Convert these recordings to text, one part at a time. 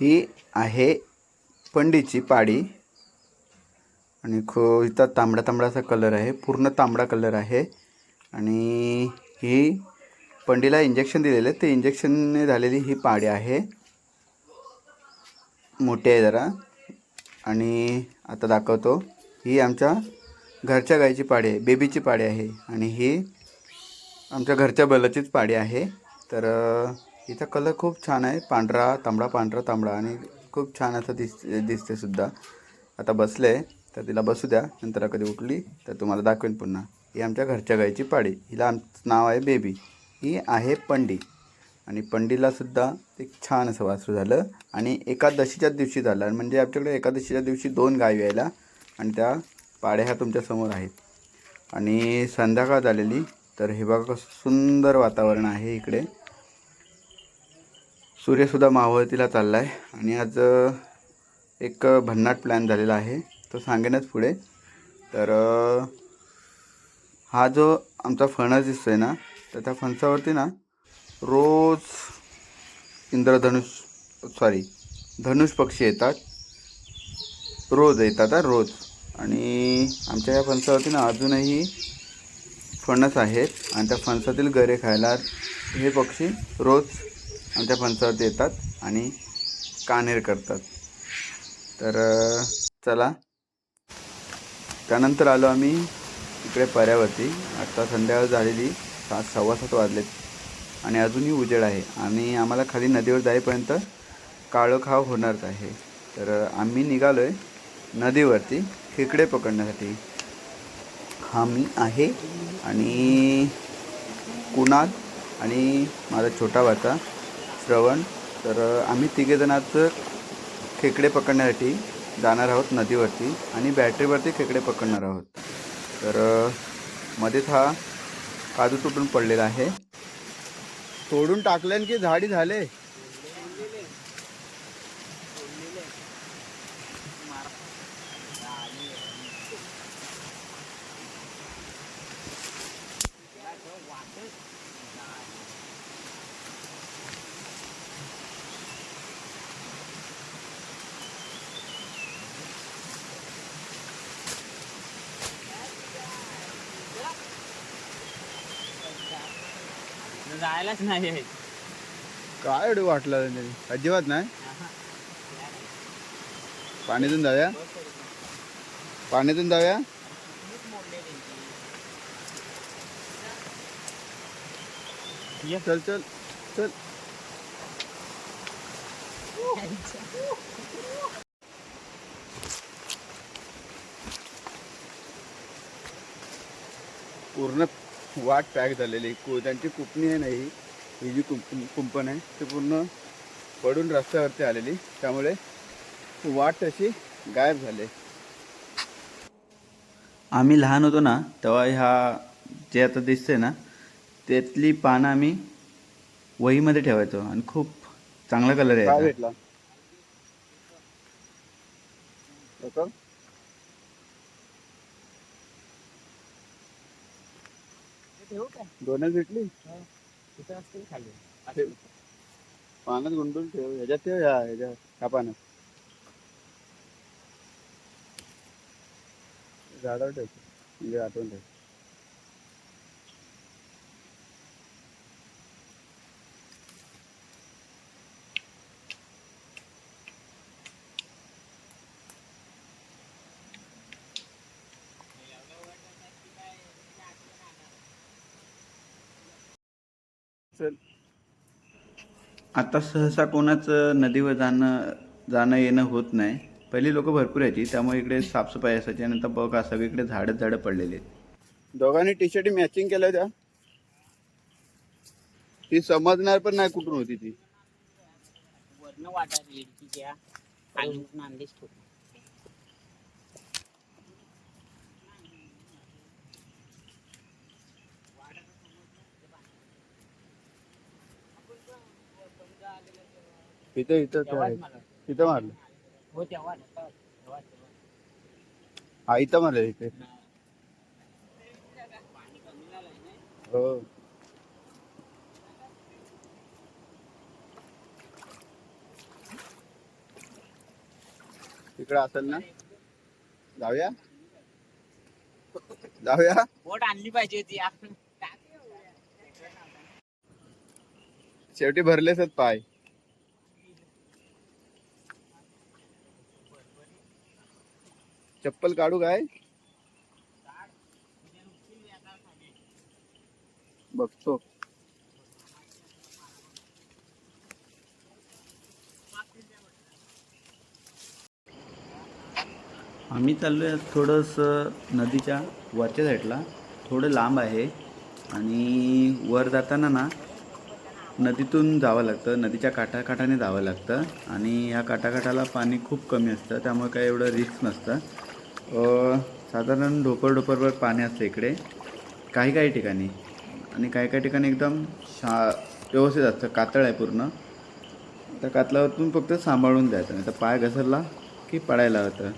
ही आहे पंडीची पाडी. आणि खो इथं तांबडा तांबडाचा कलर आहे पूर्ण तांबडा कलर आहे. आणि ही पंडीला इंजेक्शन दिलेलं आहे. ते इंजेक्शनने झालेली ही पाडी आहे. मोठी आहे जरा. आणि आता दाखवतो. ही आमच्या घरच्या गाईची पाडी आहे बेबीची पाडी आहे. आणि ही आमच्या घरच्या बैलाचीच पाडी आहे. तर इथं हिचा कलर खूप छान आहे. पांढरा तांबडा पांढरा तांबडा आणि खूप छान असं दिस दिसते सुद्धा. आता बसले तर तिला बसू द्या. नंतर कधी उठली तर तुम्हाला दाखवेन पुन्हा. ही आमच्या घरच्या गाईची पाडी. हिला आमचं नाव आहे बेबी. ही आहे पंडी. आणि पंडीलासुद्धा एक छान असं वासरू झालं. आणि एकादशीच्याच दिवशी झालं. म्हणजे आमच्याकडे एकादशीच्या दिवशी दोन गायी यायला. आणि त्या पाड्या ह्या तुमच्यासमोर आहेत. आणि संध्याकाळ झालेली तर हे बघा कसं सुंदर वातावरण आहे इकडे. सूर्यसुद्धा मावळतीला चालला आहे आणि आज एक भन्नाट प्लॅन झालेला आहे. तो सांगेनच पुढे. तर हा जो आमचा फणस दिसतो आहे ना तर त्या फणसावरती ना रोज इंद्रधनुष सॉरी धनुष पक्षी येतात. रोज येतात हा, रोज. आणि आमच्या या फणसावरती ना अजूनही फणस आहेत. आणि त्या फणसातील गरे खायला हे पक्षी रोज आमच्या फणसावरती येतात आणि कानेर करतात. तर चला. त्यानंतर आलो आम्ही इकडे पर्यावरती. आता संध्याकाळ झालेली सात सव्वा सात वाजलेत आणि अजूनही उजेड आहे आणि आम्हाला खाली नदीवर जाईपर्यंत काळोखाव होणारच आहे. तर आम्ही निघालो आहे नदीवरती खेकडे पकडण्यासाठी. हा मी आहे आणि कुणाल आणि माझा छोटा भाचा श्रवण तर आम्ही तिघेजण आज खेकडे पकडण्यासाठी जाणार आहोत नदीवरती आणि बॅटरीवरती खेकडे पकडणार आहोत. तर मध्येच हा काजू तुटून पडलेला आहे. तोडून टाकले की झाडी झाले? जायलाच नाही आहे. काय एवढं वाटलं अजिबात नाही? पाण्यातून जाऊया? पाण्यातून जाऊया? ये. चल चल चल. पूर्ण वाट पॅक झालेली कु त्यांची कुपणी आहे नाही ही? जी कुंप कुंपण आहे ते पूर्ण पडून रस्त्यावरती आलेली त्यामुळे वाट तशी गायब झाली आम्ही लहान होतो ना तेव्हा ह्या जे आता दिसते ना त्यातली पानं आम्ही वहीमध्ये ठेवायचो आणि खूप चांगला कलर यायचा. भेटला ठेवू का? दोनच भेटली तिथं असतील खाली. ठेव. पाण्यात गुंडून ठेव ह्याच्यात ठेव ह्या ह्याच्या ह्या पाण्यात झाडावर ठेव म्हणजे आठवण ठेव चल. आता सहसा कोणाचं नदीवर जाणं जाणं येणं होत नाही. पहिली लोक भरपूर यायची त्यामुळे इकडे साफसफाई असायची आणि आता बघा सगळीकडे झाडं झाडं पडलेली आहेत. दोघांनी टी शर्ट मॅचिंग केल्या त्या. ती समजणार पण नाही कुठून होती ती. वरनं नांदेश. इथं इथं ते आहे. इथं मारलं. हो तेव्हा हा इथं मारलं इथे. हो. तिकडे असेल ना? जाऊया. जाऊया. बोट आणली पाहिजे होती शेवटी भरलेच पाय. चप्पल काढू काय? बघतो. आम्ही चाललो आहे थोडंसं नदीच्या वरच्या साईडला. थोडं लांब आहे. आणि वर जाताना ना नदीतून जावं लागतं. नदीच्या काठाकाठाने जावं लागतं. आणि ह्या काठाकाठाला पाणी खूप कमी असतं. त्यामुळे काही एवढं रिस्क नसतं. साधारण ढोपर ढोपरवर पाणी असतं इकडे. काही काही ठिकाणी. आणि काही काही ठिकाणी एकदम शा व्यवस्थित असतं. कातळ आहे पूर्ण. त्या कातलावरतून फक्त सांभाळून जायचं. नाही तर पाय घसरला की पडायला होतं.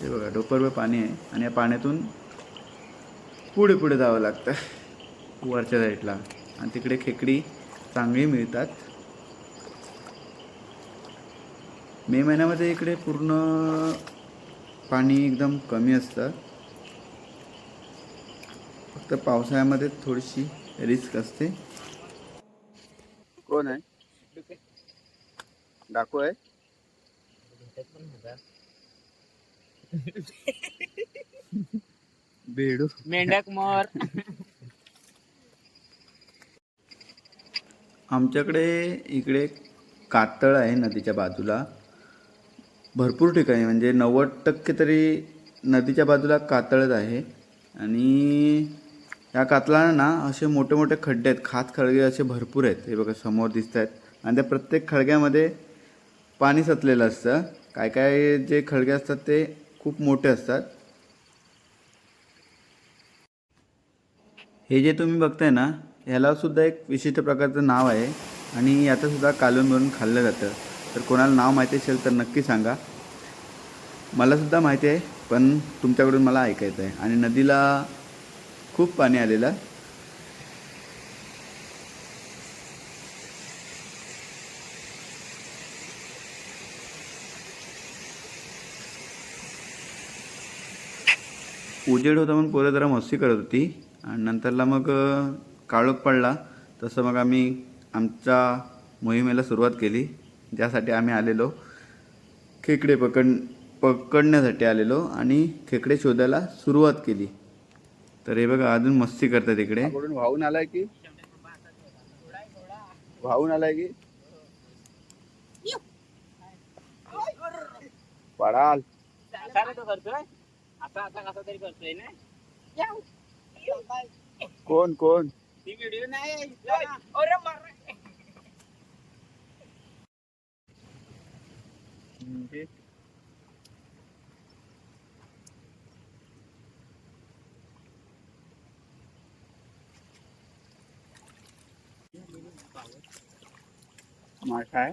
हे बघा डोपरवर पाणी आहे. आणि या पाण्यातून पुढे पुढे जावं लागतं. वरच्या साईडला. आणि तिकडे खेकडी चांगली मिळतात. मे महिन्यामध्ये इकडे पूर्ण पाणी एकदम कमी असतं. फक्त पावसाळ्यामध्ये थोडीशी रिस्क असते. कोण आहे? डाकू आहे? बेडू. मेंढक मोर. आमच्याकडे इकडे कातळ आहे नदीच्या बाजूला. भरपूर ठिकाणी म्हणजे नव्वद टक्के तरी नदीच्या बाजूला कातळच आहे. आणि या कातळांना ना असे मोठे मोठे खड्डे आहेत खात खळगे असे भरपूर आहेत. हे बघा समोर दिसत आहेत आणि त्या प्रत्येक खळग्यामध्ये पाणी सतलेलं असतं. काय काय जे खळगे असतात ते खूप मोठे असतात. हे जे तुम्ही बघताय ना ह्याला सुद्धा एक विशिष्ट प्रकारचं नाव आहे. आणि याचंसुद्धा कालून भरून खाल्लं जातं. तर कोणाला नाव माहिती असेल तर नक्की सांगा. मला सुद्धा माहिती आहे पण तुमच्याकडून मला ऐकायचं आहे. आणि नदीला खूप पाणी आलेलं उजेड होता म्हणून पोरं जरा मस्ती करत होती. आणि नंतरला मग काळोख पडला. तसं मग आम्ही आमच्या मोहिमेला सुरुवात केली. ज्यासाठी आम्ही आलेलो. खेकडे पकड पकडण्यासाठी आलेलो आणि खेकडे शोधायला सुरुवात केली. तर हे बघा अजून मस्ती करतात इकडे. वाहून आलाय की? वाहून आलाय की? पडाल. असा रे तो करतोय असा आता कसा तरी करतोय ना कोण कोण ती व्हिडिओ नाही अरे मार माठा आहे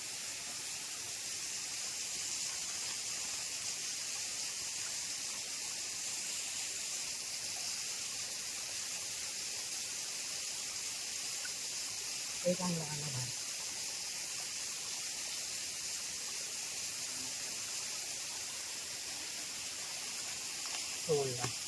Kailangan lang naman. Sola.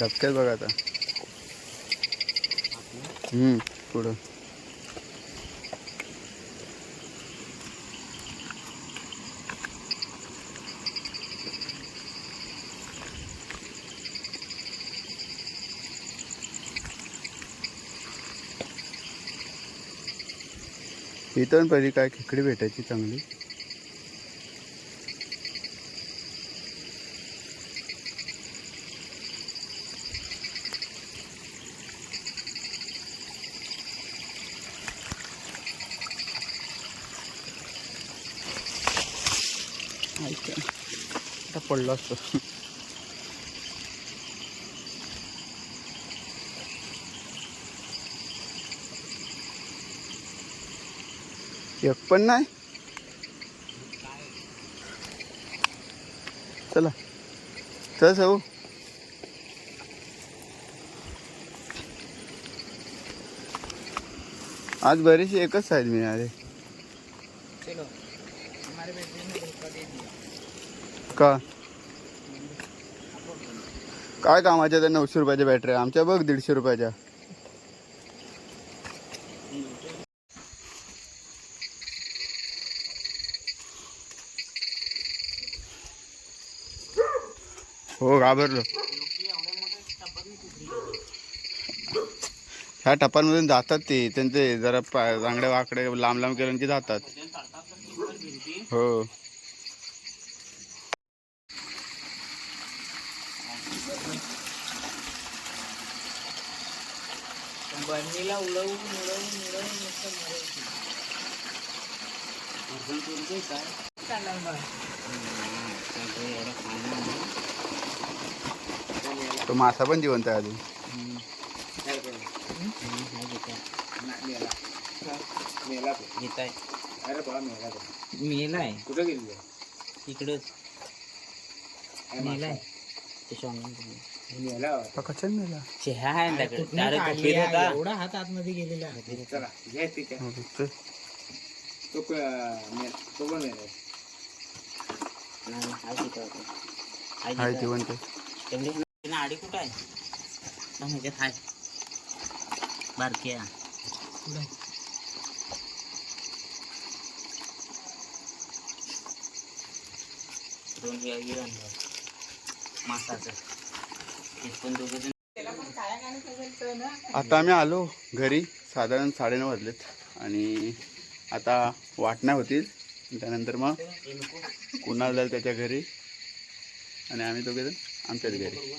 धबक्यात बघा आता. पुढं. इथं पहिली काय खेकडी भेटायची चांगली? पडलो असतो. एक पण नाही. चला. चल जाऊ आज बरीचशी एकच साईज मिळाली का? काय कामाच्या त्या नऊशे रुपयाच्या बॅटरी आमच्या बघ दीडशे रुपयाच्या. हो घाबरलो. ह्या टप्प्यांमधून जातात ते. त्यांचे जरा पा- वाकडे लांब लांब केल्यानंतर जातात. हो. बरणीला उडवून उडवून उडवून नुसतं मरायचं. अर्जुन तुरतोय काय? आहे. तो मासा पण जिवंत आहे अजून हम्म. हम्म, हा घेताय. घेताय. मेलाय कुठं गेली इकडंच मेलाय ते शॉंगण कशाने मेला चेहा आहे ना त्याकडे. अरे तो फिरत होता. एवढा हात आतमध्ये गेलेला आहे चला घे ठीक आहे हो, दिसतोय. तो क- मे- तो पण मेला नाही, नाही, घेता होता. हाय घेता. जिवंत तेवढी ना आडी कुठं आहे ना हाय बारकी आहे. दोन हे मासाचं हे आता आम्ही आलो घरी. साधारण साडेनऊ वाजलेत. आणि आता वाटण्या होतील. त्यानंतर मग कुणाल जाईल त्याच्या घरी. आणि आम्ही दोघेजण आमच्याच घरी.